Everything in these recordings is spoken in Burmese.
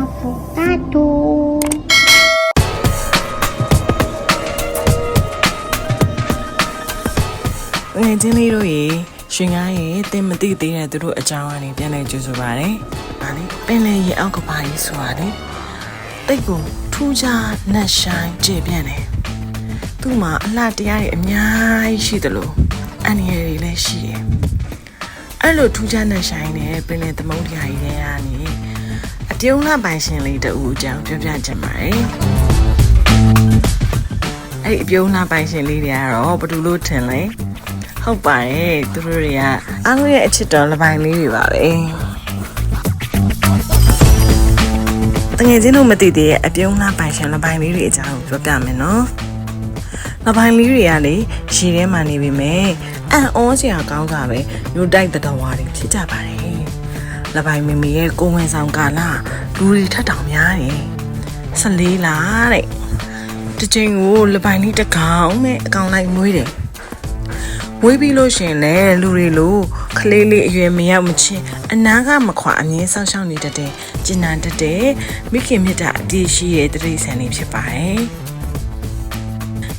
Avocado. ။ငွေချင်းလေးတို့ရေရှင်ကားရေတင်မသိသေးတဲ့သူတို့အကြောင်းအနေပြန်လဲကြိုဆိုပါရစေ။ဒါလေးပင်လယ်ရေအောက်ကပါကြီးဆိုတာလေ။တိတ်ကိုထူးခြားနတ်ဆိုင်ကျေပြန့်တယ်။သူ့မှာအလှတရားတွေအများကြီးရှိတယ်လို့အန္တရာယ်တွေလည်းရှိတယ်။ အဲ့လိုထူးခြားနက်ဆိုင်တဲ့ပင်လယ်သမုဒ္ဒရာကြီးတွေကနေအပြုံးလှပိုင်ရှင်လေးတူအကြောင်းပြောပြချင်ပါတယ်။အဲ့ဒီအပြုံးလှပိုင်ရှင်လေးတွေကတော့ဘာလို့လို့ထင်လဲဟုတ်ပါတယ်သူတို့တွေကအားလုံးရဲ့အချစ်တော်လပိုင်လေးတွေပါပဲတငယ်ချင်းတို့မသိသေးတဲ့အပြုံးလှပိုင်ရှင်လပိုင်လေးတွေအကြောင်းကိုပြောပြမယ်နော် လပိုင်လေးတွေကလေရှည်ထဲမှာနေပြီမဲ့အံ့ဩစရာကောင်းတာပဲညိုတိုက်တဲ့တော်ဝါတွေဖြစ်ကြပါတယ်လပိုင်မမေရဲ့ကိုယ်ဝင်ဆောင်ကာလလူတွေထက်တောင်များတယ်14လားတဲ့တစ်ချိန်ကိုလပိုင်လေးတစ်ကောင်နဲ့အကောင်လိုက်မွေးတယ်မွေးပြီးလို့ရှရင်လေလူတွေလိုခလေးလေးအရွယ်မရောက်မချင်းအနာကမခွာအငင်းဆောက်ရှောက်နေတတ်တဲ့ကျင်နာတတ်တဲ့မိခင်မြတ်တာအပြည့်ရှိရဲ့တတိဆန်လေးဖြစ်ပါတယ်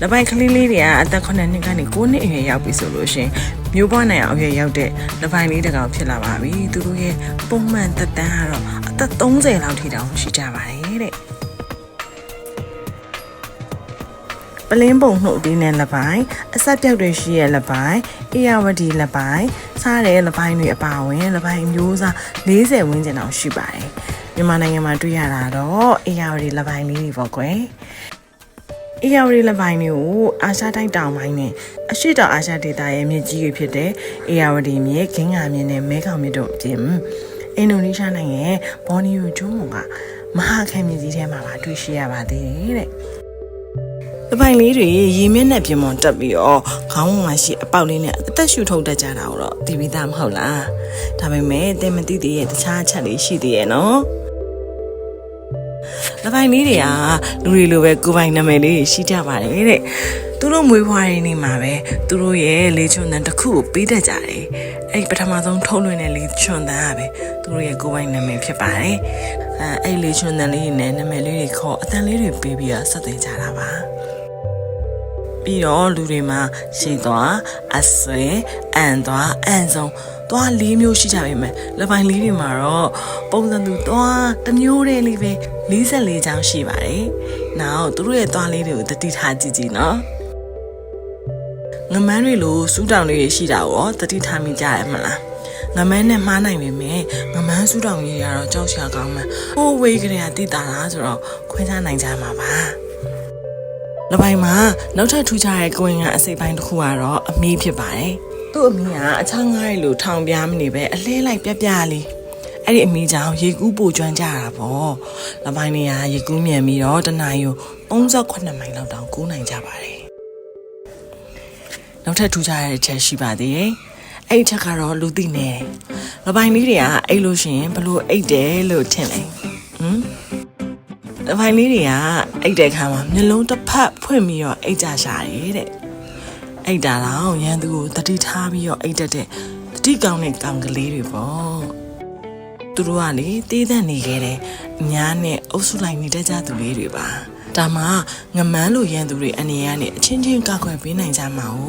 လပိုင်ကလေးလေးတွေကအသက်9နှစ်ကနေ9နှစ်အရွယ်ရောက်ပြီဆိုလို့ရှရင်မျိုးပွားနိုင်အောင်အရွယ်ရောက်တဲ့လပိုင်လေးတစ်ကောင်ဖြစ်လာပါပြီသူတို့ရဲ့ပုံမှန်သက်တမ်းကတော့အသက်30လောက်ထိတောင်ရှိကြပါတယ်တဲ့ပလင်းပုံနှုတ်သေးတဲ့လက်ပိုင်းအဆက်ပြောက်တွေရှိရဲ့လက်ပိုင်းအေယဝတီလက်ပိုင်းစားတဲ့လက်ပိုင်းတွေအပါအဝင်လက်ပိုင်းအမျိုးအစား40ဝန်းကျင်အောင်ရှိပါတယ်မြန်မာနိုင်ငံမှာတွေ့ရတာတော့အေယဝတီလက်ပိုင်းလေးတွေပေါ့ကွယ် အေယဝတီလက်ပိုင်းတွေကိုအာရှတိုက်တောင်ပိုင်းနဲ့အရှိတောင်အာရှဒေသရဲ့မြစ်ကြီးတွေဖြစ်တဲ့အေယဝတီမြစ်ဂင်္ဂါမြစ်နဲ့မဲခေါင်မြစ်တို့အပြင်အင်ဒိုနီးရှားနိုင်ငံရဲ့ဘော်နီယိုကျွန်းကမဟာခံမြစ်ကြီးထဲမှာပါတွေ့ရှိရပါသေးတယ်တဲ့။ဒီပိုင်လေးတွေရေမျက်နှာပြင်ပေါ်တက်ပြီးတော့ခေါင်းမှာရှိအပေါက်လေးနဲ့အသက်ရှူထုတ်တတ်ကြတာကိုတော့ဒီပြီးသားမဟုတ်လား။ဒါပေမဲ့တင်မသိသေးရဲ့တခြားအချက်လေးရှိသေးရဲ့နော်။ ဒီပိုင်လေးတွေကလူတွေလိုပဲကိုယ်ပိုင်နာမည်လေးတွေရှိကြပါတယ်တဲ့။သူတို့မွေးဖွားရင်းနေမှာပဲသူတို့ရဲ့လေချွန်တန်တစ်ခုကိုပေးတတ်ကြတယ်။အဲ့ဒီပထမဆုံးထုတ်လွှင့်တဲ့လေချွန်တန်ကပဲသူတို့ရဲ့ကိုယ်ပိုင်နာမည်ဖြစ်ပါတယ်။အဲအဲ့ဒီလေချွန်တန်လေးတွေနဲ့နာမည်လေးတွေခေါ်အတန်လေးတွေပေးပြီးတော့ဆက်သွင်းကြတာပါ။ပြီးတော့လူတွေမှာရှည်သွားအဆွဲအန်သွားအန်ဆုံး သွား၄မျိုးရှိကြပါမယ်လက်ပိုင်းလေးတွေမှာတော့ပုံစံသူသွားတစ်မျိုးတည်းလေးပဲ44ချောင်းရှိပါတယ်နောက်သူတို့ရဲ့သွားလေးတွေကိုတတိထားကြည့်ကြည့်နော်ငမန်းတွေလိုစူးတောင်လေးတွေရှိတာရောတတိထားမိကြရမလားငမန်းနဲ့မှားနိုင်ပေမဲ့ငမန်းစူးတောင်ကြီးတွေကတော့ကြောက်ရှာကောင်းမှဟိုးဝေးကလေးကတိတာလားဆိုတော့ခွဲခြားနိုင်ကြမှာပါလပိုင်းမှာနောက်ထပ်ထူးခြားတဲ့ကိုဝင်ကအစိပ်ပိုင်းတစ်ခုကတော့အမီးဖြစ်ပါတယ်။ သူ့အမီးကအချောင်းငားရီလိုထောင်ပြားမနေပဲအလဲလိုက်ပြပြလေး။အဲ့ဒီအမီးကြောင့်ရေကူးပိုကျွမ်းကြတာပေါ့။လပိုင်းတွေကရေကူးမြန်ပြီးတော့တနားယူ38မိုင်လောက်တောင်ကူးနိုင်ကြပါတယ်။နောက်ထပ်ထူးခြားတဲ့ချက်ရှိပါသေးတယ်။အဲ့ဒီချက်ကတော့လူသိနေတယ်။လပိုင်းလေးတွေကအိတ်လို့ရှိရင်ဘလို့အိတ်တယ်လို့ထင်လဲ။ဟမ်အဖိုင်လေးတွေကအိတ်တဲ့ခါမှာမျက်လုံးတစ်ဖက်ဖွင့်ပြီးတော့အိတ်ကြရှာတယ်တဲ့ အိတ်တာတော့ရန်သူကိုတတိထားပြီးတော့အိတ်တတ်တဲ့တတိကောင်းတဲ့ကောင်ကလေးတွေပေါ့သူတို့ကလေတေးသန့်နေခဲ့တယ်အများနဲ့အုပ်စုလိုက်နေတတ်ကြသူလေးတွေပါဒါမှငမန်းလိုရန်သူတွေအနေနဲ့အချင်းချင်းကောက်ွယ်ပေးနိုင်ကြမှာ哦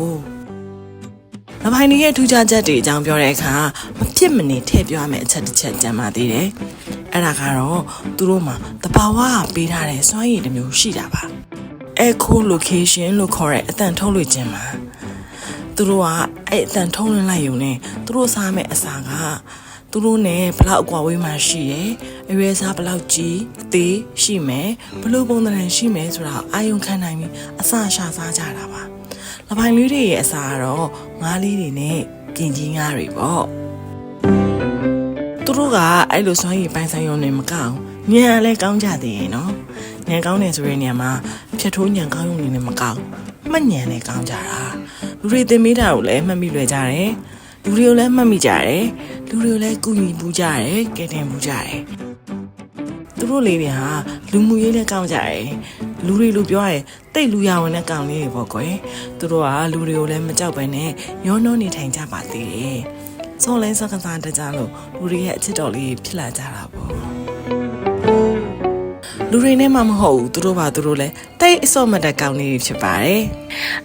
။လပိုင်းလေးရဲ့ထူးခြားချက်တွေအကြောင်းပြောတဲ့အခါမဖြစ်မနေထည့်ပြောရမယ့်အချက်တစ်ချက်ကြံပါသေးတယ်။အဲ့ဒါကတော့သူတို့မှာတဘာဝကပေးထားတဲ့စွမ်းရည်တစ်မျိုးရှိတာပါ။ Echo location လို့ခေါ်တဲ့အတန်ထုတ်လွှင့်ခြင်းမှာသူတို့ကအဲ့အတန်ထုတ်လွှင့်လိုက်ရုံနဲ့သူတို့စားမယ့်အစာကသူတို့နဲ့ဘလောက်အကွာဝေးမှရှိတယ်။အရွယ်စားဘလောက်ကြီးအသေးရှိမယ်ဘလို့ပုံသဏ္ဍာန်ရှိမယ်ဆိုတာကိုအာယုံခံနိုင်ပြီးအစာရှာစားကြတာပါ။လပိုင်းလေးတွေရဲ့အစာကတော့ငါးလေးတွေနဲ့ကင်ကြီးငါးတွေပေါ့သူတို့ကအဲ့လိုစွမ်းရည်ပိုင်းဆိုင်ရုံနဲ့မကောင်းညံလည်းကောင်းကြသေးရဲ့နော်ညံကောင်းတယ်ဆိုတဲ့နေရာမှာဖြတ်ထိုးညံကောင်းရုံနဲ့မကောင်းမှတ်ညံလည်းကောင်းကြတာလူတွေတင်မိတာကိုလည်းမှတ်မိလွယ်ကြတယ်လူတွေကိုလည်းမှတ်မိကြတယ်လူတွေကိုလည်းကူညီပူးကြတယ်ကဲတင်ပူးကြတယ်သူတို့လေးတွေဟာလူမှုရေးနဲ့ကောင်းကြတယ်လူတွေလူပြောရဲတိတ်လူရဝင်တဲ့ကောင်လေးတွေပေါ့ကွယ်သူတို့ကလူတွေကိုလည်းမကြောက်ပဲနဲ့ရောနှောနေထိုင်ကြပါသေးတယ်စောလဲစကားစားတကြလို့လူတွေရဲ့အချစ်တော်လေးဖြစ်လာကြတာပေါ့ လူတွေနဲ့မှမဟုတ်ဘူးသူတို့ပါသူတို့လည်းတိတ်အစော့မတက်ကောင်းနေဖြစ်ပါတယ်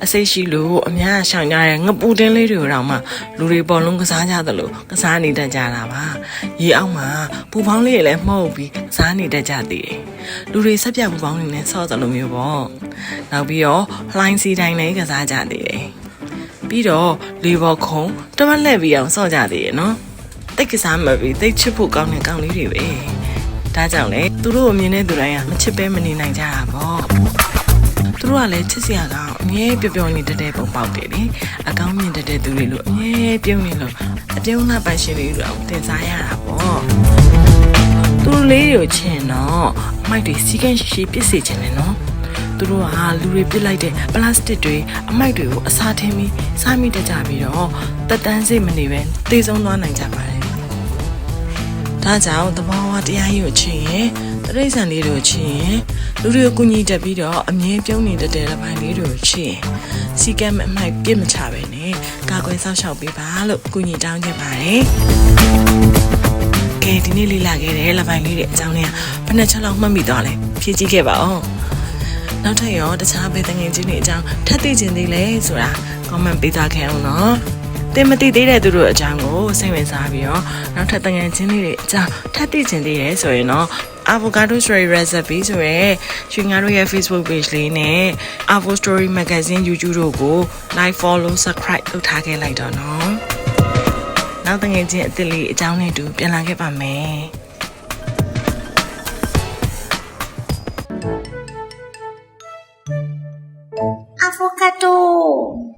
အစိတ်ရှိလို့အများရှောင်ကြတဲ့ငပူတင်းလေးတွေကိုတော့မှလူတွေပေါ်လုံးကစားကြသလိုကစားနေတတ်ကြတာပါရေအောက်မှာပူပေါင်းလေးတွေလည်းမှုတ်ပြီးကစားနေတတ်ကြသေးတယ်လူတွေဆက်ပြပူပေါင်းနေနဲ့ဆော့သလိုမျိုးပေါ့နောက်ပြီးတော့လှိုင်းစီတိုင်းလည်းကစားကြသေးတယ်ပြီးတော့လေဘော်ခုံတမက်လက်ပြီးအောင်ဆော့ကြသေးတယ်နော်တိတ်ကစားမပြီးတိတ်ချစ်ဖို့ကောင်းတဲ့ကောင်းလေးတွေပဲ ဒါကြောင့်လေသူတို့အမြင်နဲ့သူတိုင်းကမချစ်ပဲမနေနိုင်ကြတာပေါ့သူတို့ကလည်းချစ်စရာကောင်းအမြဲပျော်ပျော်နေတတ်တဲ့ပုံပေါက်တယ်လေအကောင်းမြင်တတ်တဲ့သူတွေလို့အမြဲပြုံးနေလို့အပြုံးနာပိုင်ရှင်တွေတော့တင်စားရတာပေါ့သူတို့လေးတွေကိုချင်တော့အမိုက်တွေစီကန်းရှိရှိပြစ်စေချင်တယ်နော်သူတို့ကလူတွေပြစ်လိုက်တဲ့ပလတ်စတစ်တွေအမိုက်တွေကိုအစားထင်းပြီးစားမိတတ်ကြပြီးတော့တက်တန်းစိတ်မနေပဲတေဆုံးသွားနိုင်ကြပါတယ် ဒါကြောင့်သဘောဝတရားကြီးကိုချင်ရင်တရိษံလေးတို့ချင်ရင်လူတွေကိုကူညီတက်ပြီးတော့အမြင်ပြုံးနေတတ်တဲ့လက်ပိုင်းလေးတွေကိုချင်ရင်စီကံမအမိုက်ပြစ်မချပဲနဲ့ကာကွယ်ဆောက်ရှောက်ပေးပါလို့ကူညီတောင်းခဲ့ပါတယ်ကဲဒီနေ့လေးလာခဲ့တဲ့လက်ပိုင်းလေးတွေအကြောင်းလေးကဘယ်နှချက်လောက်မှတ်မိသွားလဲဖြည့်ကြည့်ခဲ့ပါဦးနောက်ထပ်ရောတခြားဘယ်တငယ်ချင်းတွေအကြောင်းထပ်သိချင်သေးလဲဆိုတာ comment ပေးသားခဲ့အောင်နော် တင်မသိသေးတဲ့သူတို့အကြောင်းကိုစိတ်ဝင်စားပြီးတော့နောက်ထပ်တငယ်ချင်းတွေအကြောင်းထပ်သိချင်သေးတယ်ဆိုရင်တော့ Avocado Story Recipe ဆိုရယ်ရွှေငါတို့ရဲ့ Facebook page လေးနဲ့ Avo Story Magazine YouTube တို့ကို like follow subscribe လုပ်ထားခဲ့လိုက်တော့နော်နောက်တငယ်ချင်းအစ်စ်လေးအကြောင်းနဲ့တူပြန်လာခဲ့ပါမယ်